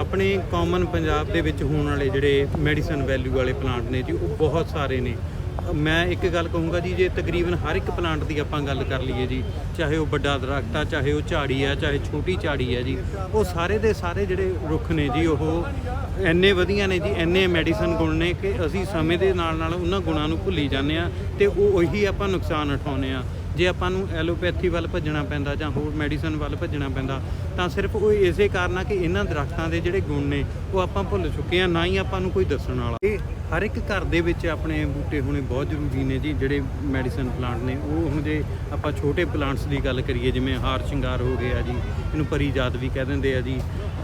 ਆਪਣੇ ਕਾਮਨ ਪੰਜਾਬ ਦੇ ਵਿੱਚ ਹੋਣ ਵਾਲੇ ਜਿਹੜੇ ਮੈਡੀਸਨ ਵੈਲਿਊ ਵਾਲੇ ਪਲਾਂਟ ਨੇ ਜੀ, ਉਹ ਬਹੁਤ ਸਾਰੇ ਨੇ। ਮੈਂ ਇੱਕ ਗੱਲ ਕਹੂੰਗਾ ਜੀ, ਜੇ ਤਕਰੀਬਨ ਹਰ ਇੱਕ ਪਲਾਂਟ ਦੀ ਆਪਾਂ ਗੱਲ ਕਰ ਲਈਏ ਜੀ, ਚਾਹੇ ਉਹ ਵੱਡਾ ਦਰਖਤ ਆ, ਚਾਹੇ ਉਹ ਝਾੜੀ ਆ, ਚਾਹੇ ਛੋਟੀ ਝਾੜੀ ਆ ਜੀ, ਉਹ ਸਾਰੇ ਦੇ ਸਾਰੇ ਜਿਹੜੇ ਰੁੱਖ ਨੇ ਜੀ, ਉਹ ਇੰਨੇ ਵਧੀਆ ਨੇ ਜੀ, ਇੰਨੇ ਮੈਡੀਸਨ ਗੁਣ ਨੇ ਕਿ ਅਸੀਂ ਸਮੇਂ ਦੇ ਨਾਲ ਨਾਲ ਉਹਨਾਂ ਗੁਣਾਂ ਨੂੰ ਭੁੱਲੀ ਜਾਂਦੇ ਆ ਤੇ ਉਹ ਉਹੀ ਆਪਾਂ ਨੁਕਸਾਨ ਉਠਾਉਂਦੇ ਆ ਜੇ ਆਪਾਂ ਨੂੰ ਐਲੋਪੈਥੀ ਵੱਲ ਭੱਜਣਾ ਪੈਂਦਾ ਜਾਂ ਹੋਰ ਮੈਡੀਸਨ ਵੱਲ ਭੱਜਣਾ ਪੈਂਦਾ, ਤਾਂ ਸਿਰਫ ਉਹ ਇਸੇ ਕਾਰਨ ਆ ਕਿ ਇਹਨਾਂ ਦਰਖਤਾਂ ਦੇ ਜਿਹੜੇ ਗੁਣ ਨੇ, ਉਹ ਆਪਾਂ ਭੁੱਲ ਚੁੱਕੇ ਆ ਨਾ ਹੀ ਆਪਾਂ ਨੂੰ ਕੋਈ ਦੱਸਣ ਵਾਲਾ। ਇਹ ਹਰ ਇੱਕ ਘਰ ਦੇ ਵਿੱਚ ਆਪਣੇ ਬੂਟੇ ਹੋਣੇ ਬਹੁਤ ਜ਼ਰੂਰੀ ਨੇ ਜੀ, ਜਿਹੜੇ ਮੈਡੀਸਨ ਪਲਾਂਟ ਨੇ। ਉਹ ਹੁਣ ਜੇ ਆਪਾਂ ਛੋਟੇ ਪਲਾਂਟਸ ਦੀ ਗੱਲ ਕਰੀਏ, ਜਿਵੇਂ ਹਾਰ ਸ਼ਿੰਗਾਰ ਹੋ ਗਿਆ ਜੀ, ਇਹਨੂੰ ਪਰੀ ਜਾਤ ਵੀ ਕਹਿ ਦਿੰਦੇ ਆ ਜੀ,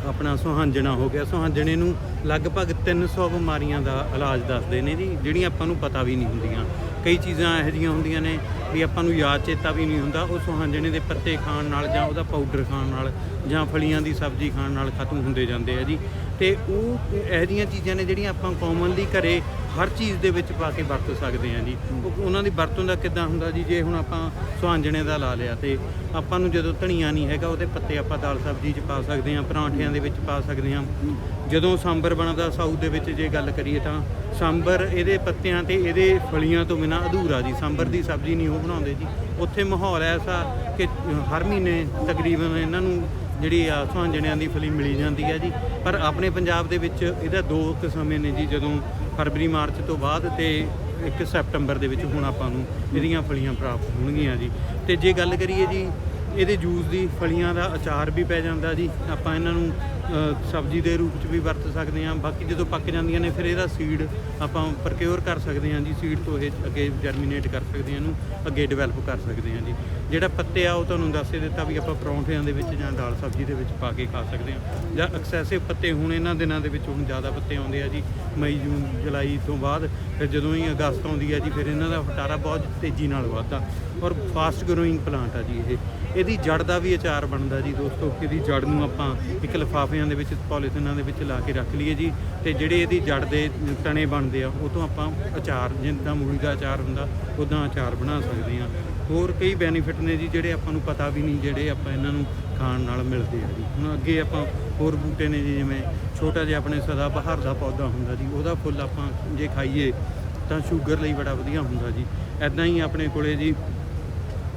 ਆਪਣਾ ਸੁਹਾਂਜਣਾ ਹੋ ਗਿਆ। ਸੁਹਾਂਜਣੇ ਨੂੰ ਲਗਭਗ 300 ਬਿਮਾਰੀਆਂ ਦਾ ਇਲਾਜ ਦੱਸਦੇ ਨੇ ਜੀ, ਜਿਹੜੀਆਂ ਆਪਾਂ ਨੂੰ ਪਤਾ ਵੀ ਨਹੀਂ ਹੁੰਦੀਆਂ। ਕਈ ਚੀਜ਼ਾਂ ਇਹੋ ਜਿਹੀਆਂ ਹੁੰਦੀਆਂ ਨੇ ਵੀ ਆਪਾਂ ਨੂੰ ਯਾਦ ਚੇਤਾ ਵੀ ਨਹੀਂ ਹੁੰਦਾ, ਉਹ ਸੁਹਾਂਜਣੇ ਦੇ ਪੱਤੇ ਖਾਣ ਨਾਲ ਜਾਂ ਉਹਦਾ ਪਾਊਡਰ ਖਾਣ ਨਾਲ ਜਾਂ ਫਲੀਆਂ ਦੀ ਸਬਜ਼ੀ ਖਾਣ ਨਾਲ ਖਤਮ ਹੁੰਦੇ ਜਾਂਦੇ ਆ ਜੀ। ਤੇ ਉਹ ਇਹੋ ਜਿਹੀਆਂ ਚੀਜ਼ਾਂ ਨੇ ਜਿਹੜੀਆਂ ਆਪਾਂ ਕਾਮਨਲੀ ਘਰੇ ਹਰ ਚੀਜ਼ ਦੇ ਵਿੱਚ ਪਾ ਕੇ ਵਰਤ ਸਕਦੇ ਹਾਂ ਜੀ। ਉਹਨਾਂ ਦੀ ਵਰਤੋਂ ਦਾ ਕਿੱਦਾਂ ਹੁੰਦਾ ਜੀ? ਜੇ ਹੁਣ ਆਪਾਂ ਸੁਹਾਂਜਣੇ ਦਾ ਲਾ ਲਿਆ ਤੇ ਆਪਾਂ ਨੂੰ ਜਦੋਂ ਧਨੀਆ ਨਹੀਂ ਹੈਗਾ, ਉਹਦੇ ਪੱਤੇ ਆਪਾਂ ਦਾਲ ਸਬਜ਼ੀ 'ਚ ਪਾ ਸਕਦੇ ਹਾਂ, ਪਰਾਂਠਿਆਂ ਦੇ ਵਿੱਚ ਪਾ ਸਕਦੇ ਹਾਂ। ਜਦੋਂ ਸਾਂਬਰ ਬਣਦਾ ਸਾਊਥ ਦੇ ਵਿੱਚ ਜੇ ਗੱਲ ਕਰੀਏ ਤਾਂ ਸਾਂਬਰ ਇਹਦੇ ਪੱਤਿਆਂ ਤੇ ਇਹਦੇ ਫਲੀਆਂ ਤੋਂ ਬਿਨਾ ਅਧੂਰਾ ਜੀ। ਸਾਂਬਰ ਦੀ ਸਬਜ਼ੀ ਨਹੀਂ ਉਹ ਬਣਾਉਂਦੇ ਜੀ। ਉੱਥੇ ਮਾਹੌਲ ਐਸਾ ਕਿ ਹਰ ਮਹੀਨੇ ਤਕਰੀਬਨ ਇਹਨਾਂ ਨੂੰ ਜਿਹੜੀ ਆ ਸੁਹਾਂਜਣਿਆਂ ਦੀ ਫਲੀ ਮਿਲੀ ਜਾਂਦੀ ਹੈ ਜੀ। ਪਰ ਆਪਣੇ ਪੰਜਾਬ ਦੇ ਵਿੱਚ ਇਹਦਾ ਦੋ ਕੁ ਸਮੇਂ ਨੇ ਜੀ, ਜਦੋਂ ਫਰਵਰੀ, ਮਾਰਚ ਤੋਂ ਬਾਅਦ ਤੇ ਇੱਕ ਸੈਪਟੰਬਰ ਦੇ ਵਿੱਚ ਹੁਣ ਆਪਾਂ ਨੂੰ ਇਹਦੀਆਂ ਫਲੀਆਂ ਪ੍ਰਾਪਤ ਹੋਣਗੀਆਂ ਜੀ। ਤੇ ਜੇ ਗੱਲ ਕਰੀਏ ਜੀ, ਇਹਦੇ ਜੂਸ ਦੀ ਫਲੀਆਂ ਦਾ ਅਚਾਰ ਵੀ ਪੈ ਜਾਂਦਾ ਜੀ। ਆਪਾਂ ਇਹਨਾਂ ਨੂੰ ਸਬਜ਼ੀ ਦੇ ਰੂਪ 'ਚ ਵੀ ਵਰਤ ਸਕਦੇ ਹਾਂ। ਬਾਕੀ ਜਦੋਂ ਪੱਕ ਜਾਂਦੀਆਂ ਨੇ, ਫਿਰ ਇਹਦਾ ਸੀਡ ਆਪਾਂ ਪ੍ਰਕਿਓਰ ਕਰ ਸਕਦੇ ਹਾਂ ਜੀ। ਸੀਡ ਤੋਂ ਇਹ ਅੱਗੇ ਜਰਮੀਨੇਟ ਕਰ ਸਕਦੇ ਹਾਂ, ਇਹਨੂੰ ਅੱਗੇ ਡਿਵੈਲਪ ਕਰ ਸਕਦੇ ਹਾਂ ਜੀ। ਜਿਹੜਾ ਪੱਤੇ ਆ, ਉਹ ਤੁਹਾਨੂੰ ਦੱਸ ਹੀ ਦਿੱਤਾ ਵੀ ਆਪਾਂ ਪਰੌਂਠਿਆਂ ਦੇ ਵਿੱਚ ਜਾਂ ਦਾਲ ਸਬਜ਼ੀ ਦੇ ਵਿੱਚ ਪਾ ਕੇ ਖਾ ਸਕਦੇ ਹਾਂ। ਜਾਂ ਐਕਸੈਸਿਵ ਪੱਤੇ ਹੁਣ ਇਹਨਾਂ ਦਿਨਾਂ ਦੇ ਵਿੱਚ ਹੁਣ ਜ਼ਿਆਦਾ ਪੱਤੇ ਆਉਂਦੇ ਆ ਜੀ, ਮਈ, ਜੂਨ, ਜੁਲਾਈ ਤੋਂ ਬਾਅਦ ਫਿਰ ਜਦੋਂ ਹੀ ਅਗਸਤ ਆਉਂਦੀ ਆ ਜੀ, ਫਿਰ ਇਹਨਾਂ ਦਾ ਫਟਾਰਾ ਬਹੁਤ ਤੇਜ਼ੀ ਨਾਲ ਵੱਧਦਾ। ਔਰ ਫਾਸਟ ਗਰੋਇੰਗ ਪਲਾਂਟ ਆ ਜੀ ਇਹ। ਇਹਦੀ ਜੜ ਦਾ ਵੀ ਅਚਾਰ ਬਣਦਾ ਜੀ ਦੋਸਤੋ, ਇਹਦੀ ਜੜ ਨੂੰ ਆਪਾਂ ਇੱਕ ਲਿਫਾਫਿਆਂ ਦੇ ਵਿੱਚ, ਪੋਲੀਥੀਨਾਂ ਦੇ ਵਿੱਚ ਲਾ ਕੇ ਰੱਖ ਲਈਏ ਜੀ ਤੇ ਜਿਹੜੇ ਇਹਦੀ ਜੜ ਦੇ ਤਣੇ ਬਣਦੇ ਆ, ਉਹ ਤੋਂ ਆਪਾਂ ਅਚਾਰ, ਜਿੱਦਾਂ ਮੂਲੀ ਦਾ ਅਚਾਰ ਹੁੰਦਾ ਉਦਾਂ ਅਚਾਰ ਬਣਾ ਸਕਦੇ ਆ ਹੋਰ ਕਈ ਬੈਨੀਫਿਟ ਨੇ ਜੀ ਜਿਹੜੇ ਆਪਾਂ ਨੂੰ ਪਤਾ ਵੀ ਨਹੀਂ ਜਿਹੜੇ ਆਪਾਂ ਇਹਨਾਂ ਨੂੰ ਖਾਣ ਨਾਲ ਮਿਲਦੇ ਆ ਜੀ। ਹੁਣ ਅੱਗੇ ਆਪਾਂ ਹੋਰ ਬੂਟੇ ਨੇ ਜੀ ਜਿਵੇਂ ਛੋਟਾ ਜਿਹਾ ਆਪਣੇ ਸਦਾ ਬਹਾਰ ਦਾ ਪੌਦਾ ਹੁੰਦਾ ਜੀ ਉਹਦਾ ਫੁੱਲ ਆਪਾਂ ਜੇ ਖਾਈਏ ਤਾਂ ਸ਼ੂਗਰ ਲਈ ਬੜਾ ਵਧੀਆ ਹੁੰਦਾ ਜੀ। ਐਦਾਂ ਹੀ ਆਪਣੇ ਕੋਲੇ ਜੀ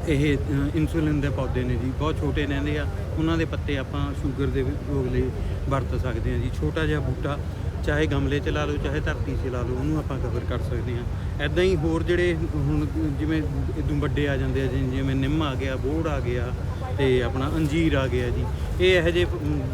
ਇਹ ਅ, ਇਨਸੂਲਿਨ ਦੇ ਪੌਦੇ ਨੇ ਜੀ ਬਹੁਤ ਛੋਟੇ ਰਹਿੰਦੇ ਆ ਉਹਨਾਂ ਦੇ ਪੱਤੇ ਆਪਾਂ ਸ਼ੂਗਰ ਦੇ ਰੋਗ ਲਈ ਵਰਤ ਸਕਦੇ ਹਾਂ ਜੀ। ਛੋਟਾ ਜਿਹਾ ਬੂਟਾ ਚਾਹੇ ਗਮਲੇ 'ਚ ਲਾ ਲਓ ਚਾਹੇ ਧਰਤੀ 'ਚ ਲਾ ਲਓ ਉਹਨੂੰ ਆਪਾਂ ਕਵਰ ਕਰ ਸਕਦੇ ਹਾਂ। ਐਦਾਂ ਹੀ ਹੋਰ ਜਿਹੜੇ ਹੁਣ ਜਿਵੇਂ ਇਦੋਂ ਵੱਡੇ ਆ ਜਾਂਦੇ ਆ ਜੀ, ਜਿਵੇਂ ਨਿੰਮ ਆ ਗਿਆ ਬੋੜ ਆ ਗਿਆ ਤੇ ਆਪਣਾ ਅੰਜੀਰ ਆ ਗਿਆ ਜੀ। ਇਹ ਇਹੋ ਜਿਹੇ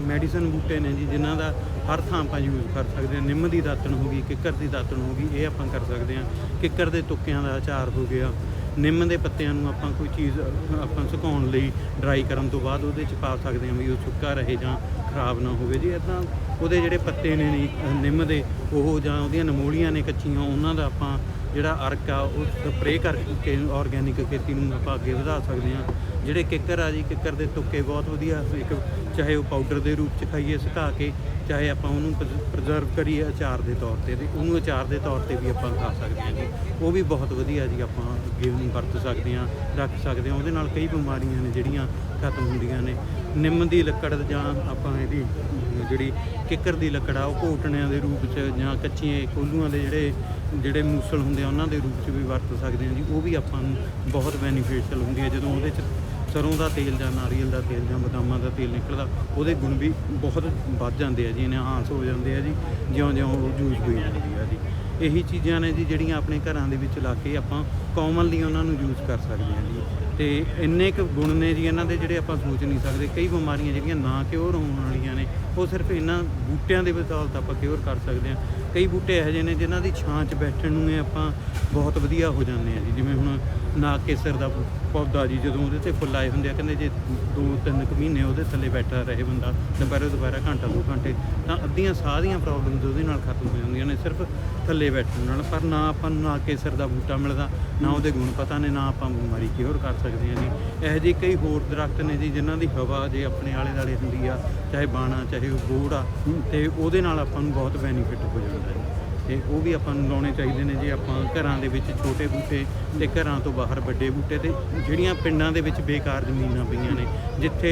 ਮੈਡੀਸਨ ਬੂਟੇ ਨੇ ਜੀ ਜਿਨ੍ਹਾਂ ਦਾ ਹਰ ਥਾਂ ਆਪਾਂ ਯੂਜ਼ ਕਰ ਸਕਦੇ ਹਾਂ। ਨਿੰਮ ਦੀ ਦਾਤਣ ਹੋ ਗਈ ਕਿੱਕਰ ਦੀ ਦਾਤਣ ਹੋ ਗਈ ਇਹ ਆਪਾਂ ਕਰ ਸਕਦੇ ਹਾਂ। ਕਿੱਕਰ ਦੇ ਤੁੱਕਿਆਂ ਦਾ ਅਚਾਰ ਹੋ ਗਿਆ। ਨਿੰਮ ਦੇ ਪੱਤਿਆਂ ਨੂੰ ਆਪਾਂ ਕੋਈ ਚੀਜ਼, ਆਪਾਂ ਸੁਕਾਉਣ ਲਈ ਡਰਾਈ ਕਰਨ ਤੋਂ ਬਾਅਦ ਉਹਦੇ ਚ ਪਾ ਸਕਦੇ ਹਾਂ ਵੀ ਉਹ ਸੁੱਕਾ ਰਹੇ ਜਾਂ ਖਰਾਬ ਨਾ ਹੋਵੇ ਜੀ। ਇਦਾਂ ਉਹਦੇ ਜਿਹੜੇ ਪੱਤੇ ਨੇ ਨਿੰਮ ਦੇ, ਉਹ ਜਾਂ ਉਹਦੀਆਂ ਨਮੂਲੀਆਂ ਨੇ ਕੱਚੀਆਂ, ਉਹਨਾਂ ਦਾ ਆਪਾਂ ਜਿਹੜਾ ਅਰਕ ਆ, ਉਹ ਸਪਰੇਅ ਕਰਕੇ ਆਰਗੈਨਿਕ ਖੇਤੀ ਨੂੰ ਆਪਾਂ ਅੱਗੇ ਵਧਾ ਸਕਦੇ ਹਾਂ। ਜਿਹੜੇ ਕਿੱਕਰ ਆ ਜੀ, ਕਿੱਕਰ ਦੇ ਤੁੱਕੇ ਬਹੁਤ ਵਧੀਆ ਇੱਕ ਚਾਹੇ ਉਹ ਪਾਊਡਰ ਦੇ ਰੂਪ ਚ ਖਾਈਏ, ਸੁਕਾ ਕੇ, ਚਾਹੇ ਆਪਾਂ ਉਹਨੂੰ ਪ੍ਰੀਜ਼ਰਵ ਕਰੀਏ ਅਚਾਰ ਦੇ ਤੌਰ ਤੇ ਤੇ ਉਹਨੂੰ ਅਚਾਰ ਦੇ ਤੌਰ ਤੇ ਵੀ ਆਪਾਂ ਖਾ ਸਕਦੇ ਹਾਂ ਜੀ। ਉਹ ਵੀ ਬਹੁਤ ਵਧੀਆ ਜੀ ਆਪਾਂ ਅੱਗੇ ਉਹਨੂੰ ਵਰਤ ਸਕਦੇ ਹਾਂ, ਰੱਖ ਸਕਦੇ ਹਾਂ। ਉਹਦੇ ਨਾਲ ਕਈ ਬਿਮਾਰੀਆਂ ਨੇ ਜਿਹੜੀਆਂ ਖਤਮ ਹੁੰਦੀਆਂ ਨੇ। ਨਿੰਮ ਦੀ ਲੱਕੜ ਜਾਂ ਆਪਾਂ ਇਹਦੀ, ਜਿਹੜੀ ਕਿੱਕਰ ਦੀ ਲੱਕੜ ਆ, ਉਹ ਘੋਟਣਿਆਂ ਦੇ ਰੂਪ 'ਚ ਜਾਂ ਕੱਚੀਆਂ ਕੋਲੂਆਂ ਦੇ ਜਿਹੜੇ ਜਿਹੜੇ ਮੂਸਲ ਹੁੰਦੇ ਆ, ਉਹਨਾਂ ਦੇ ਰੂਪ 'ਚ ਵੀ ਵਰਤ ਸਕਦੇ ਹਾਂ ਜੀ। ਉਹ ਵੀ ਆਪਾਂ ਨੂੰ ਬਹੁਤ ਬੈਨੀਫੀਸ਼ੀਅਲ ਹੁੰਦੀ ਹੈ। ਜਦੋਂ ਉਹਦੇ 'ਚ ਸਰੋਂ ਦਾ ਤੇਲ ਜਾਂ ਨਾਰੀਅਲ ਦਾ ਤੇਲ ਜਾਂ ਬਦਾਮਾਂ ਦਾ ਤੇਲ ਨਿਕਲਦਾ, ਉਹਦੇ ਗੁਣ ਵੀ ਬਹੁਤ ਵੱਧ ਜਾਂਦੇ ਆ ਜੀ ਇਨਹਾਂਸ ਹੋ ਜਾਂਦੇ ਆ ਜੀ, ਜਿਉਂ-ਜਿਉਂ ਉਹ ਯੂਜ਼ ਹੋਈ ਜਾਂਦੀ ਆ ਜੀ। ਇਹੀ ਚੀਜ਼ਾਂ ਨੇ ਜੀ ਜਿਹੜੀਆਂ ਆਪਣੇ ਘਰਾਂ ਦੇ ਵਿੱਚ ਲਾ ਕੇ ਆਪਾਂ ਕਾਮਨਲੀ ਉਹਨਾਂ ਨੂੰ ਯੂਜ਼ ਕਰ ਸਕਦੇ ਹਾਂ ਜੀ। ਤੇ ਇੰਨੇ ਕੁ ਗੁਣ ਨੇ ਜੀ ਇਹਨਾਂ ਦੇ ਜਿਹੜੇ ਆਪਾਂ ਸੋਚ ਨਹੀਂ ਸਕਦੇ। ਕਈ ਬਿਮਾਰੀਆਂ ਜਿਹੜੀਆਂ ਨਾ ਕਿਉਰ ਹੋਣ ਵਾਲੀਆਂ ਨੇ, ਉਹ ਸਿਰਫ ਇਹਨਾਂ ਬੂਟਿਆਂ ਦੇ ਬਦੌਲਤ ਆਪਾਂ ਕਿਉਰ ਕਰ ਸਕਦੇ ਹਾਂ ਕਈ ਬੂਟੇ ਇਹੋ ਜਿਹੇ ਨੇ ਜਿਨ੍ਹਾਂ ਦੀ ਛਾਂ 'ਚ ਬੈਠਣ ਨੂੰ ਇਹ ਆਪਾਂ ਬਹੁਤ ਵਧੀਆ ਹੋ ਜਾਂਦੇ ਆ ਜੀ। ਜਿਵੇਂ ਹੁਣ ਨਾ ਕੇਸਰ ਦਾ ਪੌਦਾ ਜੀ, ਜਦੋਂ ਉਹਦੇ ਤੇ ਫੁੱਲ ਆਏ ਹੁੰਦੇ ਆ, ਕਹਿੰਦੇ ਜੇ ਦੋ ਤਿੰਨ ਕੁ ਮਹੀਨੇ ਉਹਦੇ ਥੱਲੇ ਬੈਠਾ ਰਹੇ ਬੰਦਾ ਦੁਪਹਿਰੇ ਦੁਪਹਿਰਾ ਘੰਟਾ, ਦੋ ਘੰਟੇ, ਤਾਂ ਅੱਧੀਆਂ ਸਾਹ ਦੀਆਂ ਪ੍ਰੋਬਲਮਸ ਉਹਦੇ ਨਾਲ ਖਤਮ ਹੋ ਜਾਂਦੀਆਂ ਨੇ। ਸਿਰਫ ਥੱਲੇ ਬੈਠਣ ਨਾਲ, ਪਰ ਨਾ ਆਪਾਂ ਨੂੰ ਨਾ ਕੇਸਰ ਦਾ ਬੂਟਾ ਮਿਲਦਾ, ਨਾ ਉਹਦੇ ਗੁਣ ਪਤਾ ਨੇ, ਨਾ ਆਪਾਂ ਬਿਮਾਰੀ ਕਿਉਰ ਕਰ ਸਕਦੇ ਹਾਂ ਜੀ। ਇਹੋ ਜਿਹੇ ਕਈ ਹੋਰ ਦਰਖਤ ਨੇ ਜੀ, ਜਿਨ੍ਹਾਂ ਦੀ ਹਵਾ ਜੇ ਆਪਣੇ ਆਲੇ ਦੁਆਲੇ ਹੁੰਦੀ ਆ, ਚਾਹੇ ਬਾਣਾ, ਚਾਹੇ ਉਹ ਗੋੜ ਆ, ਤੇ ਉਹਦੇ ਨਾਲ ਆਪਾਂ ਨੂੰ ਬਹੁਤ ਬੈਨੀਫਿਟ ਹੋ ਜਾਂਦਾ ਹੈ ਤੇ ਉਹ ਵੀ ਆਪਾਂ ਨੂੰ ਲਾਉਣੇ ਚਾਹੀਦੇ ਨੇ ਜੇ ਆਪਾਂ ਘਰਾਂ ਦੇ ਵਿੱਚ ਛੋਟੇ ਬੂਟੇ ਤੇ ਘਰਾਂ ਤੋਂ ਬਾਹਰ ਵੱਡੇ ਬੂਟੇ ਤੇ ਜਿਹੜੀਆਂ ਪਿੰਡਾਂ ਦੇ ਵਿੱਚ ਬੇਕਾਰ ਜ਼ਮੀਨਾਂ ਪਈਆਂ ਨੇ ਜਿੱਥੇ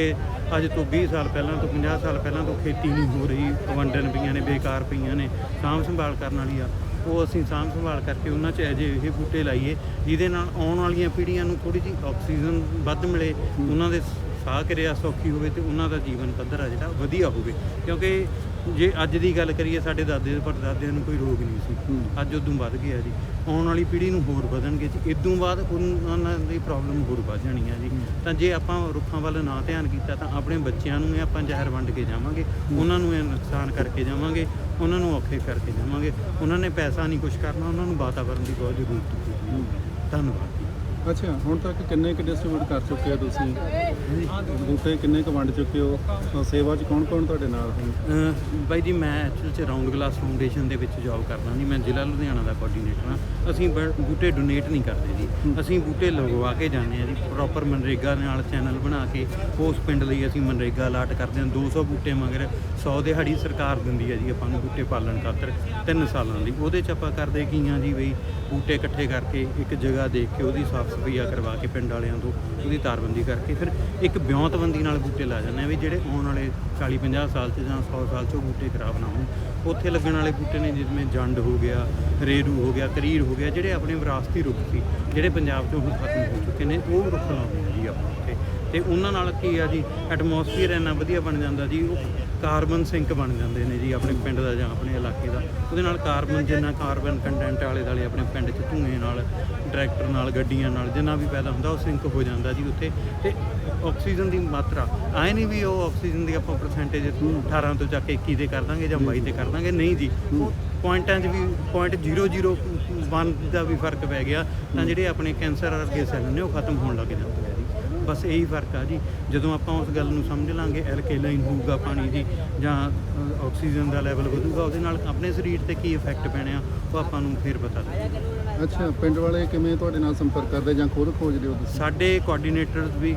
ਅੱਜ ਤੋਂ 20 ਸਾਲ ਪਹਿਲਾਂ ਤੋਂ 50 ਸਾਲ ਪਹਿਲਾਂ ਤੋਂ ਖੇਤੀ ਨਹੀਂ ਹੋ ਰਹੀ ਵੰਡਣ ਪਈਆਂ ਨੇ ਬੇਕਾਰ ਪਈਆਂ ਨੇ ਸਾਂਭ ਸੰਭਾਲ ਕਰਨ ਵਾਲੀ ਆ ਉਹ ਅਸੀਂ ਸਾਂਭ ਸੰਭਾਲ ਕਰਕੇ ਉਹਨਾਂ 'ਚ ਅਜੇ ਇਹ ਬੂਟੇ ਲਾਈਏ ਜਿਹਦੇ ਨਾਲ ਆਉਣ ਵਾਲੀਆਂ ਪੀੜ੍ਹੀਆਂ ਨੂੰ ਥੋੜੀ ਜਿਹੀ ਆਕਸੀਜਨ ਵੱਧ ਮਿਲੇ ਉਹਨਾਂ ਦੇ ਸਾਹ ਕਿਰਿਆ ਸੌਖੀ ਹੋਵੇ ਤੇ ਉਹਨਾਂ ਦਾ ਜੀਵਨ ਪੱਧਰ ਆ ਜਿਹੜਾ ਵਧੀਆ ਹੋਵੇ ਕਿਉਂਕਿ ਜੇ ਅੱਜ ਦੀ ਗੱਲ ਕਰੀਏ ਸਾਡੇ ਦਾਦੇ ਪੜਦਾਦਿਆਂ ਨੂੰ ਕੋਈ ਰੋਗ ਨਹੀਂ ਸੀ। ਅੱਜ ਉਦੋਂ ਵੱਧ ਗਿਆ ਜੀ। ਆਉਣ ਵਾਲੀ ਪੀੜ੍ਹੀ ਨੂੰ ਹੋਰ ਵਧਣਗੇ ਜੀ। ਇਦੋਂ ਬਾਅਦ ਉਹਨਾਂ ਦੀ ਪ੍ਰੋਬਲਮ ਹੋਰ ਵੱਧ ਜਾਣੀ ਆ ਜੀ ਤਾਂ ਜੇ ਆਪਾਂ ਰੁੱਖਾਂ ਵੱਲ ਨਾ ਧਿਆਨ ਕੀਤਾ ਤਾਂ ਆਪਣੇ ਬੱਚਿਆਂ ਨੂੰ ਇਹ ਆਪਾਂ ਜ਼ਹਿਰ ਵੰਡ ਕੇ ਜਾਵਾਂਗੇ। ਉਹਨਾਂ ਨੂੰ ਇਹ ਨੁਕਸਾਨ ਕਰਕੇ ਜਾਵਾਂਗੇ। ਉਹਨਾਂ ਨੂੰ ਔਖੇ ਕਰਕੇ ਜਾਵਾਂਗੇ। ਉਹਨਾਂ ਨੇ ਪੈਸਾ ਨਹੀਂ ਕੁਝ ਕਰਨਾ। ਉਹਨਾਂ ਨੂੰ ਵਾਤਾਵਰਣ ਦੀ ਬਹੁਤ ਜ਼ਰੂਰਤ ਹੈ। ਧੰਨਵਾਦ ਅੱਛਾ ਹੁਣ ਤੱਕ ਕਿੰਨੇ ਕਿ ਡਿਸਟ੍ਰੀਬਿਊਟ ਕਰ ਚੁੱਕੇ ਹੋ ਤੁਸੀਂ? ਬੂਟੇ ਕਿੰਨੇ ਕੁ ਵੰਡ ਚੁੱਕੇ ਹੋ? ਸੇਵਾ 'ਚ ਕੌਣ ਕੌਣ ਤੁਹਾਡੇ ਨਾਲ ਹਨ? ਬਾਈ ਜੀ ਮੈਂ ਐਕਚੁਅਲ ਚ ਰਾਉਂਡ ਗਲਾਸ ਫਾਊਂਡੇਸ਼ਨ ਦੇ ਵਿੱਚ ਜੌਬ ਕਰਦਾ ਜੀ। ਮੈਂ ਜ਼ਿਲ੍ਹਾ ਲੁਧਿਆਣਾ ਦਾ ਕੋਆਰਡੀਨੇਟਰ ਹਾਂ। ਅਸੀਂ ਬੂਟੇ ਡੋਨੇਟ ਨਹੀਂ ਕਰਦੇ ਜੀ। ਅਸੀਂ ਬੂਟੇ ਲਗਵਾ ਕੇ ਜਾਂਦੇ ਆ ਜੀ। ਪ੍ਰੋਪਰ ਮਨਰੇਗਾ ਨਾਲ ਚੈਨਲ ਬਣਾ ਕੇ ਉਸ ਪਿੰਡ ਲਈ ਅਸੀਂ ਮਨਰੇਗਾ ਅਲਾਟ ਕਰਦੇ ਹਾਂ। 200 ਬੂਟੇ ਮਗਰ 100 ਦਿਹਾੜੀ ਸਰਕਾਰ ਦਿੰਦੀ ਹੈ ਜੀ, ਆਪਾਂ ਨੂੰ ਬੂਟੇ ਪਾਲਣ ਖਾਤਰ 3 ਸਾਲਾਂ ਦੀ ਉਹਦੇ ਚ ਆਪਾਂ ਕਰਦੇ ਕੀ ਹਾਂ ਜੀ ਬਈ, ਬੂਟੇ ਇਕੱਠੇ ਕਰਕੇ ਇੱਕ ਜਗ੍ਹਾ ਦੇਖ ਕੇ ਉਹਦੀ ਸਾਫ਼ ਸਫਾਈਆ ਕਰਵਾ ਕੇ ਪਿੰਡ ਵਾਲਿਆਂ ਤੋਂ ਉਹਦੀ ਤਾਰਬੰਦੀ ਕਰਕੇ ਫਿਰ ਇੱਕ ਵਿਉਂਤਬੰਦੀ ਨਾਲ ਬੂਟੇ ਲਾ ਜਾਂਦੇ ਆ ਵੀ ਜਿਹੜੇ ਆਉਣ ਵਾਲੇ 40 50 ਸਾਲ 'ਚ ਜਾਂ 100 ਸਾਲ 'ਚ ਉਹ ਬੂਟੇ ਖਰਾਬ ਨਾ ਹੋਣ। ਉੱਥੇ ਲੱਗਣ ਵਾਲੇ ਬੂਟੇ ਨੇ ਜਿਵੇਂ ਜੰਡ ਹੋ ਗਿਆ, ਰੇਰੂ ਹੋ ਗਿਆ ਕਰੀਰ ਹੋ ਗਿਆ, ਜਿਹੜੇ ਆਪਣੇ ਵਿਰਾਸਤੀ ਰੁੱਖ ਸੀ, ਜਿਹੜੇ ਪੰਜਾਬ ਤੋਂ ਹੁਣ ਖਤਮ ਹੋ ਚੁੱਕੇ ਨੇ, ਉਹ ਰੁੱਖ ਲਾਉਂਦੇ ਜੀ ਆਪਾਂ ਉੱਥੇ। ਤੇ ਉਹਨਾਂ ਨਾਲ ਕੀ ਆ ਜੀ, ਐਟਮੋਸਫੀਅਰ ਇੰਨਾ ਵਧੀਆ ਬਣ ਜਾਂਦਾ ਜੀ, ਉਹ ਕਾਰਬਨ ਸਿੰਕ ਬਣ ਜਾਂਦੇ ਨੇ ਜੀ ਆਪਣੇ ਪਿੰਡ ਦਾ ਜਾਂ ਆਪਣੇ ਇਲਾਕੇ ਦਾ। ਉਹਦੇ ਨਾਲ ਕਾਰਬਨ, ਜਿੰਨਾ ਕਾਰਬਨ ਕੰਟੈਂਟ ਵਾਲੇ ਦਾਲੇ ਆਪਣੇ ਪਿੰਡ 'ਚ ਧੂਏ ਨਾਲ, ਟਰੈਕਟਰ ਨਾਲ, ਗੱਡੀਆਂ ਨਾਲ, ਜਿੰਨਾ ਵੀ ਪੈਦਾ ਹੁੰਦਾ ਉਹ ਸਿੰਕ ਹੋ ਜਾਂਦਾ ਜੀ ਉੱਥੇ। ਤੇ ਆਕਸੀਜਨ ਦੀ ਮਾਤਰਾ, ਐ ਨਹੀਂ ਵੀ ਉਹ ਆਕਸੀਜਨ ਦੀ ਆਪਾਂ ਪਰਸੈਂਟੇਜ 18 ਤੋਂ ਚੱਕ ਕੇ 21 ਤੇ ਕਰ ਦਾਂਗੇ ਜਾਂ 22 ਤੇ ਕਰ ਦਾਂਗੇ, ਨਹੀਂ ਜੀ। ਉਹ ਪੁਆਇੰਟਾਂ 'ਚ ਵੀ ਪੁਆਇੰਟ 001 ਦਾ ਵੀ ਫ਼ਰਕ ਪੈ ਗਿਆ ਤਾਂ ਜਿਹੜੇ ਆਪਣੇ ਕੈਂਸਰ ਵਰਗੇ ਸੈੱਲ ਨੇ ਉਹ ਖਤਮ ਹੋਣ ਲੱਗ ਜਾਂਦੇ ਆ ਜੀ। ਬਸ ਇਹੀ ਫ਼ਰਕ ਆ ਜੀ। ਜਦੋਂ ਆਪਾਂ ਉਸ ਗੱਲ ਨੂੰ ਸਮਝ ਲਾਂਗੇ ਐਲਕੇਲਾਈਨ ਹੋਊਗਾ ਪਾਣੀ ਦੀ ਜਾਂ ਆਕਸੀਜਨ ਦਾ ਲੈਵਲ ਵਧੂਗਾ ਉਹਦੇ ਨਾਲ ਆਪਣੇ ਸਰੀਰ ਤੇ ਕੀ ਇਫੈਕਟ ਪੈਣੇ ਆ ਉਹ ਆਪਾਂ ਨੂੰ ਫਿਰ ਪਤਾ ਲੱਗੇਗਾ ਅੱਛਾ ਪਿੰਡ ਵਾਲੇ ਕਿਵੇਂ ਤੁਹਾਡੇ ਨਾਲ ਸੰਪਰਕ ਕਰਦੇ ਜਾਂ ਖੁਦ ਖੋਜਦੇ ਹੋ ਤੁਸੀਂ? ਸਾਡੇ ਕੋਆਰਡੀਨੇਟਰ ਵੀ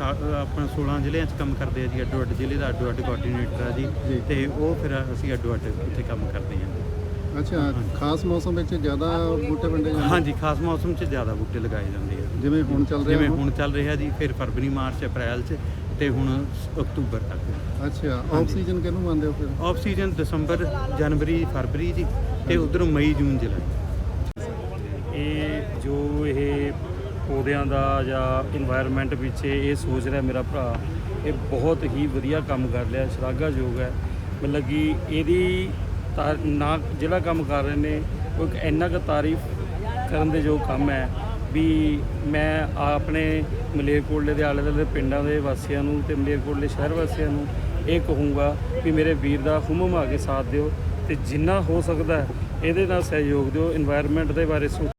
ਆਪਣਾ 16 ਜ਼ਿਲ੍ਹਿਆਂ 'ਚ ਕੰਮ ਕਰਦੇ ਆ ਜੀ ਅੱਡੋ ਅੱਡ ਜ਼ਿਲ੍ਹੇ ਦਾ ਅੱਡੋ ਅੱਡ ਕੋਆਰਡੀਨੇਟਰ ਆ ਜੀ। ਤੇ ਉਹ ਫਿਰ ਅਸੀਂ ਅੱਡੋ ਅੱਡ ਉੱਥੇ ਕੰਮ ਕਰਦੇ ਹਾਂ ਅੱਛਾ ਖਾਸ ਮੌਸਮ ਵਿੱਚ ਜ਼ਿਆਦਾ ਬੂਟੇ ਵੰਡੇ ਜਾਂਦੇ? ਹਾਂਜੀ ਖਾਸ ਮੌਸਮ 'ਚ ਜ਼ਿਆਦਾ ਬੂਟੇ ਲਗਾਏ ਜਾਂਦੇ ਆ। ਜਿਵੇਂ ਹੁਣ ਚੱਲ ਰਿਹਾ ਜਿਵੇਂ ਹੁਣ? ਚੱਲ ਰਿਹਾ ਜੀ ਫਿਰ ਫਰਵਰੀ ਮਾਰਚ ਅਪ੍ਰੈਲ 'ਚ ਤੇ ਹੁਣ ਅਕਤੂਬਰ ਤੱਕ। ਅੱਛਾ ਆਫ ਸੀਜ਼ਨ ਕਿਹਨੂੰ ਮੰਨਦੇ ਹੋ ਫਿਰ? ਆਫ ਸੀਜ਼ਨ ਦਸੰਬਰ ਜਨਵਰੀ ਫਰਵਰੀ ਜੀ ਤੇ ਉਧਰੋਂ ਮਈ ਜੂਨ ਜੁਲਾਈ। ਇਹ ਜੋ ਇਹ ਪੌਦਿਆਂ ਦਾ ਜਾਂ এনवायरमेंट ਵਿੱਚ ਇਹ ਸੋਚ ਰਿਹਾ ਮੇਰਾ ਭਰਾ ਇਹ ਬਹੁਤ ਹੀ ਵਧੀਆ ਕੰਮ ਕਰ ਲਿਆ ਸ਼ਲਾਘਾ ਯੋਗ ਹੈ। ਮਤਲਬ ਕਿ ਇਹਦੀ ਨਾ ਜਿਹੜਾ ਕੰਮ ਕਰ ਰਹੇ ਨੇ ਉਹ ਇੰਨਾ ਕੁ ਤਾਰੀਫ ਕਰਨ ਦੇ ਜੋ ਕੰਮ ਹੈ ਵੀ ਮੈਂ ਆਪਣੇ ਮਲੇਰਕੋਟਲੇ ਦੇ ਆਲੇ ਦੁਆਲੇ ਦੇ ਪਿੰਡਾਂ ਦੇ ਵਾਸੀਆਂ ਨੂੰ ਤੇ ਮਲੇਰਕੋਟਲੇ ਸ਼ਹਿਰ ਵਾਸੀਆਂ ਨੂੰ ਇਹ ਕਹੂੰਗਾ ਵੀ ਮੇਰੇ ਵੀਰ ਦਾ ਹੁਮਮ ਆ ਕੇ ਸਾਥ ਦਿਓ ਤੇ ਜਿੰਨਾ ਹੋ ਸਕਦਾ ਇਹਦੇ ਨਾਲ ਸਹਿਯੋਗ ਦਿਓ এনवायरमेंट ਦੇ ਬਾਰੇ